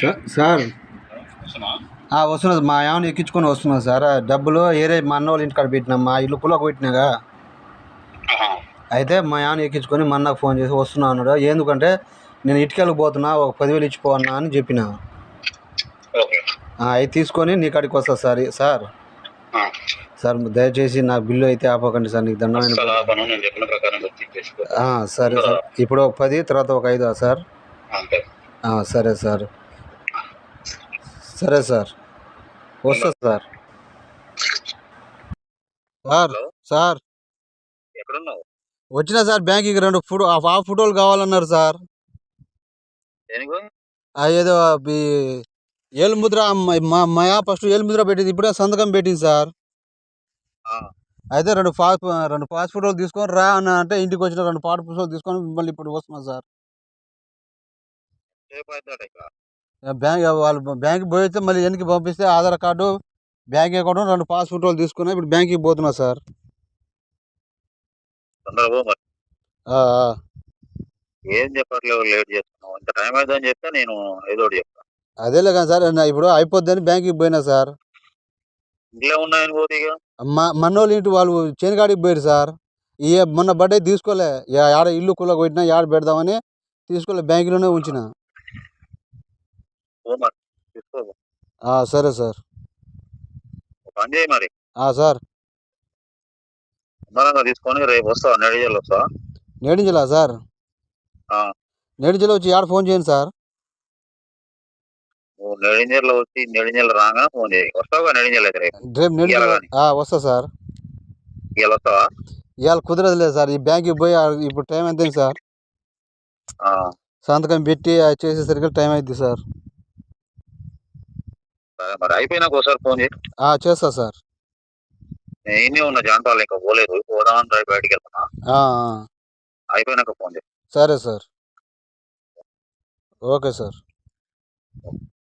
Sir sir ఆ, వస్తున్నా. మా ఏమైనా ఎక్కించుకొని వస్తున్నా సార్ డబ్బులు ఏరే మా అన్న వాళ్ళ ఇంటికాడ పెట్టినా మా ఇల్లు కులకు పెట్టినాగా. అయితే మా ఏమైనా ఎక్కించుకొని మా అన్నకు ఫోన్ చేసి వస్తున్నా అన్నాడు. ఎందుకంటే నేను ఇటుకెళ్ళకి పోతున్నా ఒక పదివేలు ఇచ్చిపోవన్నా అని చెప్పిన. అవి తీసుకొని నీ కాడికి వస్తా సార్. సార్ సార్ దయచేసి నా బిల్లు అయితే ఆపకండి సార్. నీకు దండమైన సరే సార్. ఇప్పుడు ఒక పది తర్వాత ఒక ఐదు సార్. సరే సార్. సరే సార్. వస్తా సార్. Sir sir. ఎక్కడున్నావు? వచ్చిన సార్ బ్యాంక్కి రెండు ఫోటో ఆ ఫోటోలు కావాలన్నారు సార్. ఏదో ఏలుముద్ర మా- మా ఫస్ట్ ఏలుముద్ర పెట్టింది ఇప్పుడే సంతకం పెట్టింది సార్. అయితే రెండు పాస్ రెండు పాస్ ఫోటోలు తీసుకొని రా అన్న అంటే ఇంటికి వచ్చిన రెండు పాట పుస్తకాలు తీసుకొని మళ్ళీ ఇప్పుడు వస్తున్నా సార్. బ్యాంక్ వాళ్ళు బ్యాంక్కి పోయితే మళ్ళీ వెనక్కి పంపిస్తే ఆధార్ కార్డు బ్యాంక్ అకౌంట్ రెండు పాస్ ఫోటోలు తీసుకున్నా ఇప్పుడు బ్యాంక్కి పోతున్నా సార్. ఏం చెప్పట్లేవు లేట్ చేస్తున్నావు. ఇంత టైం అవుతుందని చెప్తే నేను ఏదో ఒకటి చెప్తా. అదేలే కానీ సార్ ఇప్పుడు అయిపోద్దని బ్యాంక్కి పోయినా సార్. ఇంట్లో ఉన్నాయని పోతే మనోళ్ళు ఇంటి వాళ్ళు చేనుగాడికి పోయారు సార్. ఈ మొన్న బర్త్డే తీసుకోలే. యాడ ఇల్లు కుల్ల కొట్టినా యాడ పెడదామని తీసుకోలే. బ్యాంకులోనే ఉంచిన. సరే సార్. పని చేయి మరి. సార్. తీసుకొని రేపు వస్తావా నెడిజల్ వస్తావా నేడించలా సార్? ఆ. నేడించలో వచ్చి యాడ ఫోన్ చేయండి సార్? నెడింజల్లో వచ్చి నెడింజల్ రాగానే ఫోన్ చేయి. వస్తావుగా నెడింజల్ అయితే రేపు? గాని. వస్తా సార్. ఇవాళ వస్తావా? ఇవాళ కుదరదు లేదు సార్. ఈ బ్యాంక్కి పోయి ఇప్పుడు టైం ఎంత సార్? సంతకం పెట్టి చేసేసరికి టైం అయింది సార్ సరే. మరి అయిపోయినాక ఒకసారి ఫోన్ చేయి. ఆ, చేస్తా సార్. నేను ఉన్న జాంతాలు ఇంకా పోలేదు. పోదామని రేపు బయటికి వెళ్తున్నా. ఆ, ఆ. అయిపోయినాక ఫోన్ చేయి. సరే సార్. Okay sir.